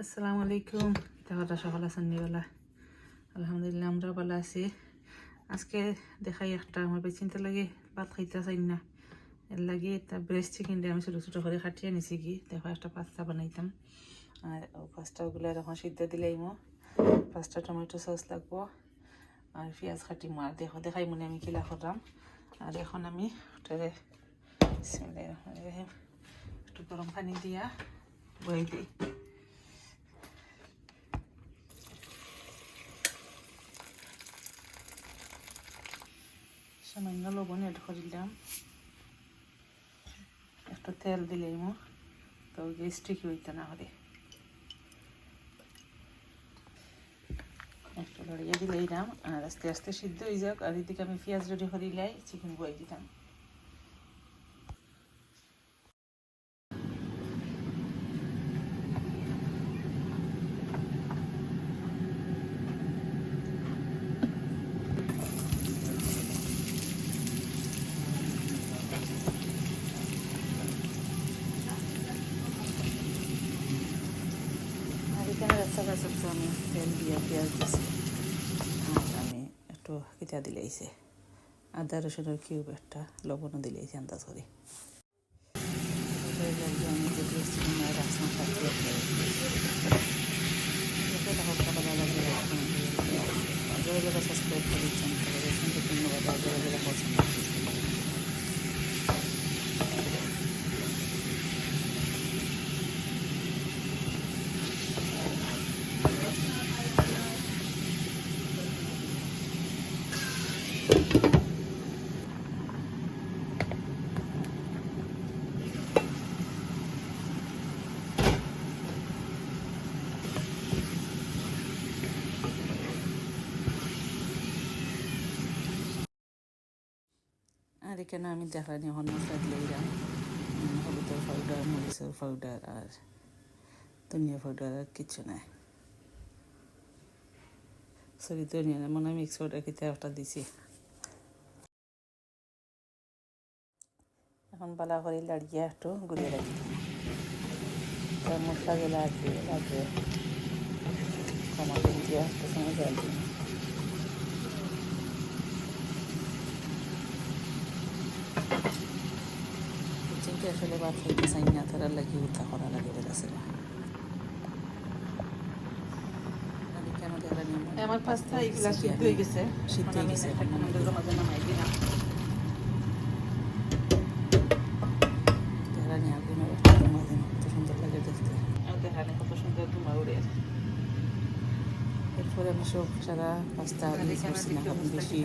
আসসালামু আলাইকুম। তাহলে সকাল আছেন? নিবেলা আলহামদুলিল্লাহ আমরা ভালো আছি। আজকে দেখাই একটা আমার চিন্তা লাগে ভাত খাইতে চাই না। এর লাগে একটা ব্রেস্ট চিকেন দিয়ে আমি ছোটো ছোটো করে কাটিয়ে নিছি কি। দেখো একটা পাস্তা বানাইতাম। আর পাস্তাগুলো এখন সিদ্ধ দিলেই মো পাঁচটা টমেটো সস লাগবো। আর পেঁয়াজ কাটিমো আর দেখো দেখাই মনে আমি কিলা করলাম। আর এখন আমি রহিম, একটু গরম পানি দিয়া বই দিই। সামান্য লবণ এড করিলাম একটু তেল দিলেই মো, তো গ্যাস্ট্রিক হইতে না হলে। একটু লড়িয়ে আস্তে আস্তে সিদ্ধ হয়ে যাক, আর এদিকে আমি পেঁয়াজ রেডি করিলাই চিকেন বয়ে দিতাম এখানে রাস্তা গাছ আমি তেল দিয়ে পেঁয়াজ দিছি। আর আমি একটু কিতা দিলেইছে আদা রসুনের কিউব একটা, লবণও দিলেইছে আন্দাজ করে। এবার লাগবে আমি যে পেঁয়াজ চিকেন আর রাখলাম কাটিয়ে এটা হালকা ভালো লাগে। জোরে জোরে দিচ্ছেন ধন্যবাদ। জোরে পছন্দ আর এখানে আমি দেখানি এখন মশলা দিয়ে হলুদের পাউডার মরিচের পাউডার আর ধনিয়া পাউডার আর কিছু নাই। সরি ধনিয়া না মনে হয় মিক্স পাউডার খেতে একটা দিছি। এখন বালা করে লাড়িয়ে একটু গুলিয়ে রাখি। মশলা গুলো আছে লাগবে কমাতে দিয়ে একটা সময় জল দিই চিনতে আসলে খাইতে চাই না তারা লাগি উঠা করা লাগে বেড়াছে আমার পাস্তা এগুলা সিদ্ধ হয়ে গেছে সিদ্ধ হয়ে গেছে দিলাম এরপরে আমি সব সারা পাস্তা ইয়ে করছি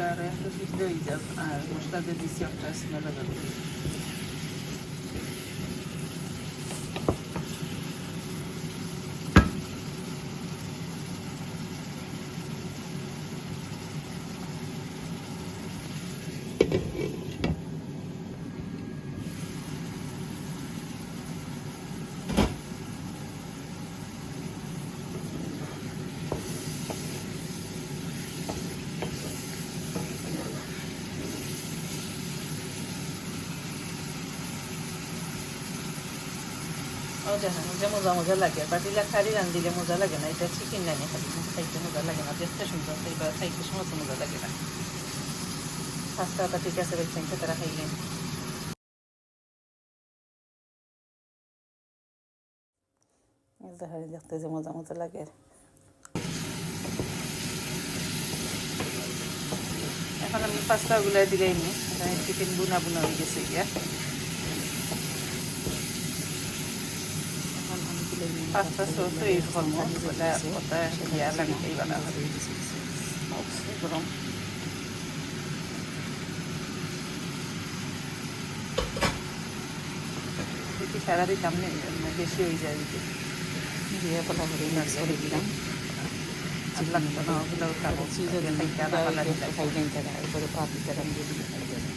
না এখন বেশি কিছু রাখি দিছিলাম চিকেনগুলো আরও একটু সিদ্ধ হয়ে মজা মজা লাগে। পাতিলা খালি রান দিলে মজা লাগে না এটা চিকেন রানি খালি খাইতে মজা লাগে না। দেখতে সুন্দর খাইবা খাইতে সময় তো মজা লাগে না। পাস্তাটা ঠিক আছে দেখছেন তারা খাইলেন। দেখতে যে মজা মজা লাগে। এখন আমি পাস্তাগুলো দিলেই নি এখানে চিকেন বুনা বুনা হয়ে গেছে গিয়া পাঁচটা সস ইউজ করব ওটা ওটা ইয়া লাগিতেই বানা হবে গরম বেশি সারা দিতাম না বেশি হয়ে যায় দিতে দিয়ে বলা করে নার্স করে দিলাম আর লাগতো না ওগুলো খাব চিজের খাইতে আধা পালা দিলাম খাই যাই তারা এরপরে পাতি তারা দিয়ে দিলে খাই যাবে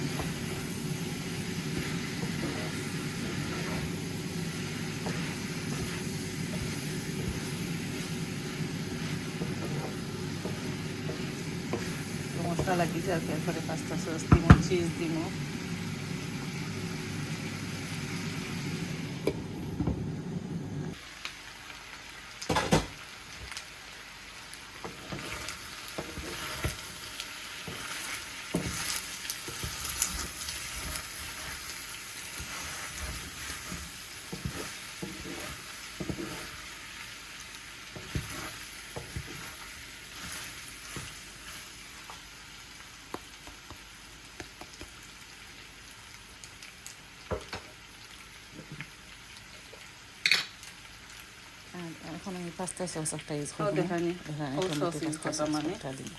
মশলা লাগিয়ে যাবে এরপরে পাস্তা সস দিব চিজ দিব ফার্স্টে সস একটা ইউজ করব দেখানি হ্যাঁ টমেটো পাস্তা আমি দিন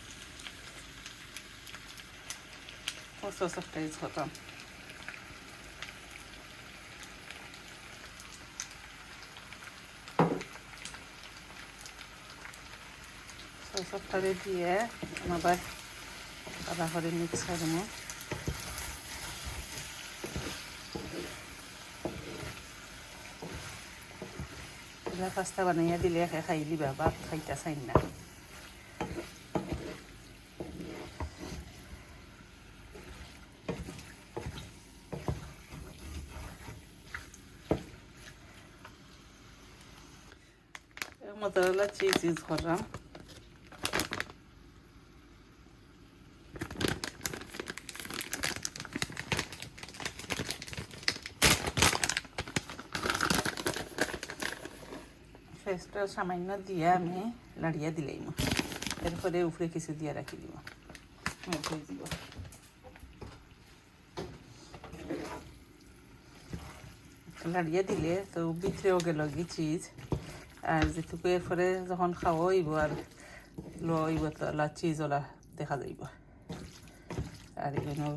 ও সস একটা ইউজ করতাম সস একটা দিয়ে আবার আদা করে মিক্স করে দেবো এগুলা পাস্তা বানাইয়া দিলে একে খাই দিবা ভাত খাইতা চাই না মোজারেলা ফেসটা সামান্য দিয়ে আমি লাড়িয়া দিলাম এরপরে উপরে কিছু দিয়ে রাখি দিব। দিব। লাড়িয়া দিলে তো ভিতরেও গেল কি চিজ আর যেটুকু এরপরে যখন খাওয়া হইব আর লইব তো চিজ ওলা দেখা যাইব। আর এগুলো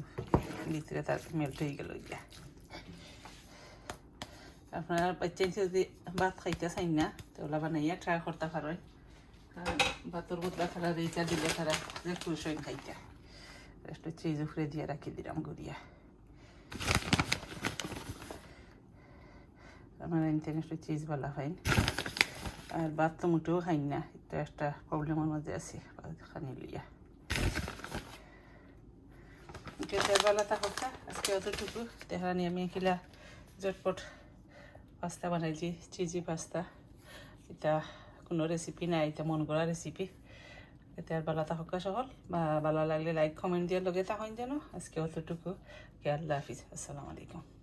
ভিতরে তার মেল্ট হয়ে গেল আপনারা বাচ্চাই যদি ভাত খাইতে চাই না ওলা বানাইয়া ট্রাই করতে পারেন ভাতর বদলা খারা রেচা দিলে খারা যে খাইতে। একটু চিজ উপরে দিয়ে রাখি দিলাম গড়িয়া। আমার এনতেন একটু খাইন আর ভাত তো খাইন না, এটা একটা প্রবলেমের মধ্যে আছি খানি লইয়া। বালা থাকুক আজকে অতটুকু। দেখানি আমি কিলা জটপট পাস্তা বানাইছি চিজি পাস্তা। এটা কোনো রেসিপি নাই এটা মন করা রেসিপি এতে আর বালা থাকা সকল বা ভালো লাগলে লাইক কমেন্ট দিয়ে লগে থাকেন যেন। আজকে অতটুকু। কে আল্লাহ হাফিজ। আসসালামু আলাইকুম।